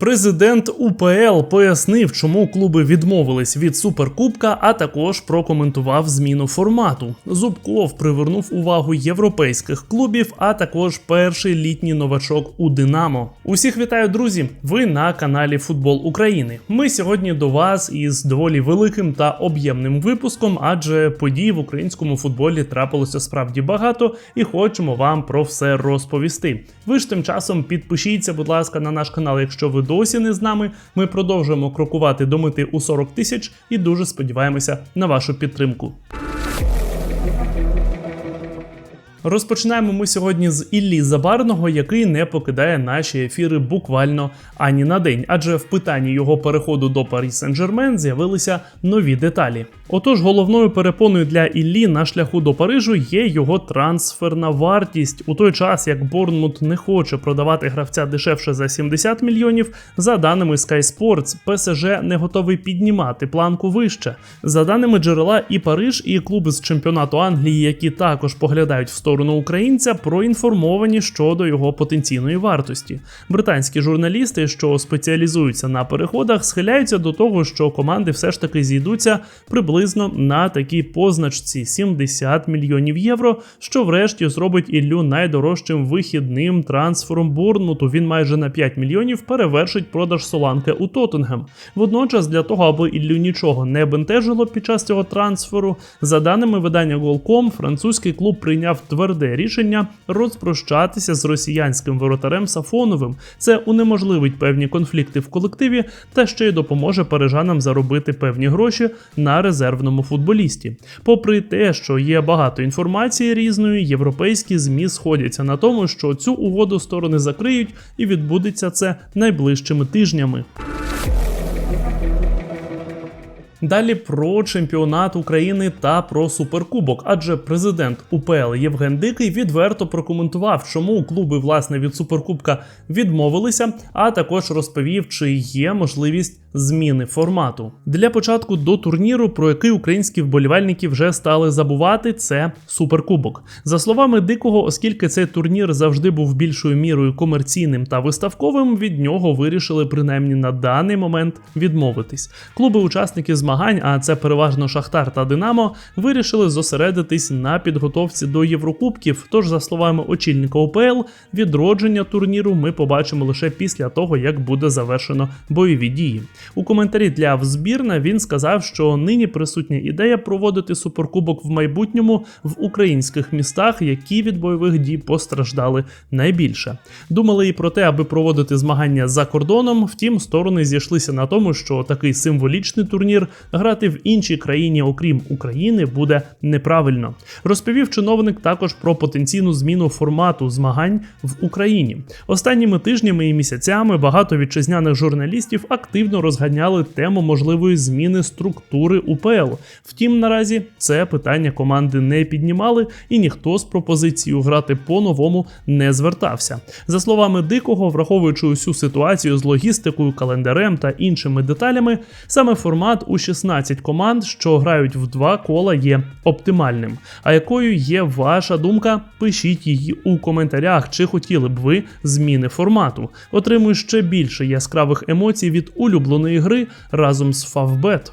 Президент УПЛ пояснив, чому клуби відмовились від суперкубка, а також прокоментував зміну формату. Зубков привернув увагу європейських клубів, а також перший літній новачок у Динамо. Усіх вітаю, друзі! Ви на каналі Футбол України. Ми сьогодні до вас із доволі великим та об'ємним випуском, адже подій в українському футболі трапилося справді багато, і хочемо вам про все розповісти. Ви ж тим часом підпишіться, будь ласка, на наш канал, якщо ви досі не з нами. Ми продовжуємо крокувати до мети у 40 тисяч і дуже сподіваємося на вашу підтримку. Розпочинаємо ми сьогодні з Іллі Забарного, який не покидає наші ефіри буквально ані на день, адже в питанні його переходу до Парі Сен-Жермен з'явилися нові деталі. Отож, головною перепоною для Іллі на шляху до Парижу є його трансферна вартість. У той час як Борнмут не хоче продавати гравця дешевше за 70 мільйонів. За даними Sky Sports, ПСЖ не готовий піднімати планку вище. За даними джерела, і Париж, і клуби з чемпіонату Англії, які також поглядають в сторону українця, проінформовані щодо його потенційної вартості. Британські журналісти, що спеціалізуються на переходах, схиляються до того, що команди все ж таки зійдуться приблизно на такій позначці 70 мільйонів євро, що врешті зробить Іллю найдорожчим вихідним трансфером Борнмуту. Він майже на 5 мільйонів перевершить продаж Соланки у Тоттенгем. Водночас, для того, аби Іллю нічого не бентежило під час цього трансферу, за даними видання Голком, французький клуб прийняв тверде рішення розпрощатися з росіянським воротарем Сафоновим. Це унеможливить певні конфлікти в колективі та ще й допоможе парижанам заробити певні гроші на резервному футболісті. Попри те, що є багато інформації різної, європейські змі сходяться на тому, що цю угоду сторони закриють, і відбудеться це найближчими тижнями. Далі про чемпіонат України та про суперкубок, адже президент УПЛ Євген Дикий відверто прокоментував, чому клуби власне від суперкубка відмовилися, а також розповів, чи є можливість зміни формату. Для початку до турніру, про який українські вболівальники вже стали забувати, це суперкубок. За словами Дикого, оскільки цей турнір завжди був більшою мірою комерційним та виставковим, від нього вирішили принаймні на даний момент відмовитись. Клуби-учасники змагань, а це переважно Шахтар та Динамо, вирішили зосередитись на підготовці до Єврокубків. Тож, за словами очільника ОПЛ, відродження турніру ми побачимо лише після того, як буде завершено бойові дії. У коментарі для взбірна він сказав, що нині присутня ідея проводити суперкубок в майбутньому в українських містах, які від бойових дій постраждали найбільше. Думали і про те, аби проводити змагання за кордоном. Втім, сторони зійшлися на тому, що такий символічний турнір грати в іншій країні, окрім України, буде неправильно. Розповів чиновник також про потенційну зміну формату змагань в Україні. Останніми тижнями і місяцями багато вітчизняних журналістів активно розганяли тему можливої зміни структури УПЛ. Втім, наразі це питання команди не піднімали, і ніхто з пропозицією грати по-новому не звертався. За словами Дикого, враховуючи усю ситуацію з логістикою, календарем та іншими деталями, саме формат у 16 команд, що грають в два кола, є оптимальним. А якою є ваша думка? Пишіть її у коментарях, чи хотіли б ви зміни формату. Отримую ще більше яскравих емоцій від улюбленої гри разом з Favbet.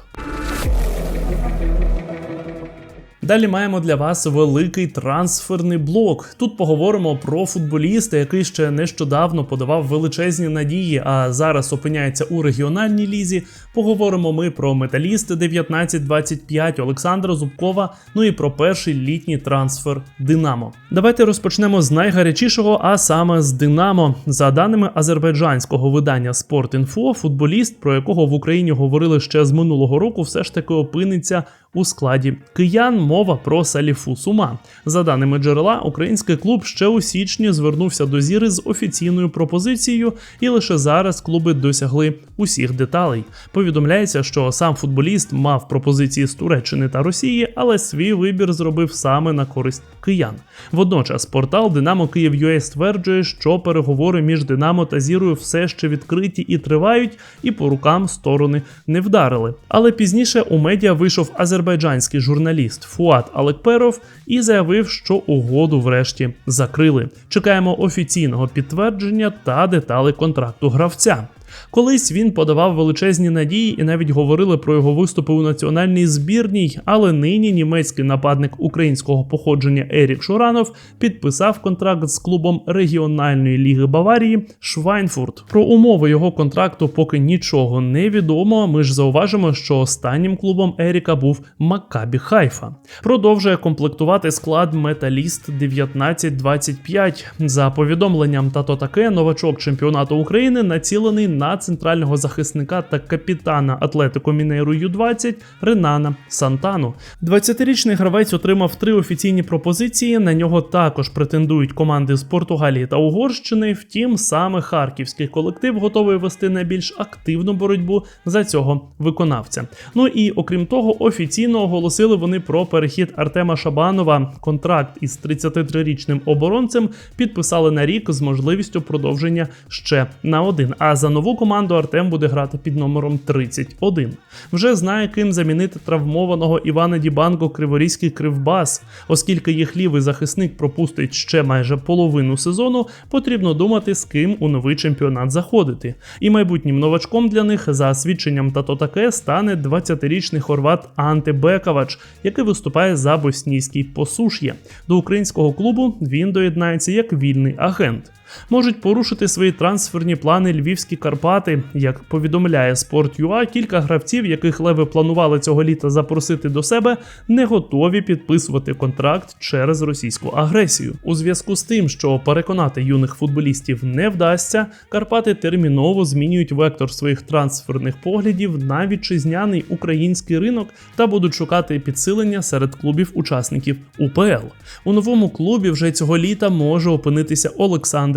Далі маємо для вас великий трансферний блок. Тут поговоримо про футболіста, який ще нещодавно подавав величезні надії, а зараз опиняється у регіональній лізі. Поговоримо ми про металіст 1925 Олександра Зубкова. Ну і про перший літній трансфер Динамо. Давайте розпочнемо з найгарячішого, а саме з Динамо. За даними азербайджанського видання Sport.info, футболіст, про якого в Україні говорили ще з минулого року, все ж таки опиниться у складі киян. Мова про Саліфу Сума. За даними джерела, український клуб ще у січні звернувся до зіри з офіційною пропозицією, і лише зараз клуби досягли усіх деталей. Повідомляється, що сам футболіст мав пропозиції з Туреччини та Росії, але свій вибір зробив саме на користь киян. Водночас портал Динамо Київ стверджує, що переговори між Динамо та Зірою все ще відкриті і тривають, і по рукам сторони не вдарили. Але пізніше у медіа вийшов азербайджанський журналіст Фуат Алекперов і заявив, що угоду врешті закрили. Чекаємо офіційного підтвердження та деталей контракту гравця. Колись він подавав величезні надії і навіть говорили про його виступи у національній збірній, але нині німецький нападник українського походження Ерік Шуранов підписав контракт з клубом регіональної ліги Баварії Швайнфурт. Про умови його контракту поки нічого не відомо. Ми ж зауважимо, що останнім клубом Еріка був Маккабі Хайфа. Продовжує комплектувати склад Металіст 1925. За повідомленням тато таке, новачок чемпіонату України націлений на центрального захисника та капітана Атлетико Мінейру Ю-20 Ренана Сантану. 20-річний гравець отримав три офіційні пропозиції. На нього також претендують команди з Португалії та Угорщини. Втім, саме харківський колектив готовий вести найбільш активну боротьбу за цього виконавця. Ну і окрім того, офіційно оголосили вони про перехід Артема Шабанова. Контракт із 33-річним оборонцем підписали на рік з можливістю продовження ще на один. А за нову команду Артем буде грати під номером 31. Вже знає, ким замінити травмованого Івана Дібанго Криворізький Кривбас, оскільки їх лівий захисник пропустить ще майже половину сезону. Потрібно думати, з ким у новий чемпіонат заходити. І майбутнім новачком для них за свідченням тато таке стане 20-річний хорват Анте Бекавач, який виступає за боснійський посуш'є. До українського клубу він доєднається як вільний агент. Можуть порушити свої трансферні плани львівські Карпати. Як повідомляє Sport.ua, кілька гравців, яких леви планували цього літа запросити до себе, не готові підписувати контракт через російську агресію. У зв'язку з тим, що переконати юних футболістів не вдасться, Карпати терміново змінюють вектор своїх трансферних поглядів на вітчизняний український ринок та будуть шукати підсилення серед клубів-учасників УПЛ. У новому клубі вже цього літа може опинитися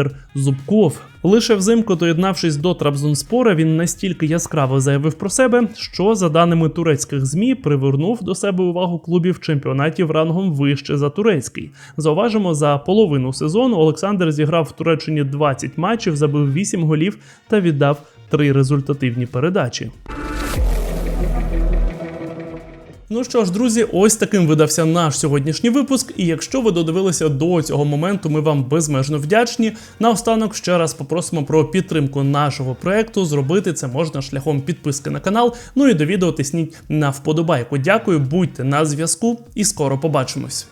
Олександр. Зубков. Лише взимку, доєднавшись до Трабзонспора, він настільки яскраво заявив про себе, що, за даними турецьких змі, привернув до себе увагу клубів чемпіонатів рангом вище за турецький. Зауважимо, за половину сезону Олександр зіграв в Туреччині 20 матчів, забив 8 голів та віддав 3 результативні передачі. Ну що ж, друзі, ось таким видався наш сьогоднішній випуск. І якщо ви додивилися до цього моменту, ми вам безмежно вдячні. Наостанок ще раз попросимо про підтримку нашого проекту. Зробити це можна шляхом підписки на канал. Ну і до відео тисніть на вподобайку. Дякую, будьте на зв'язку і скоро побачимось.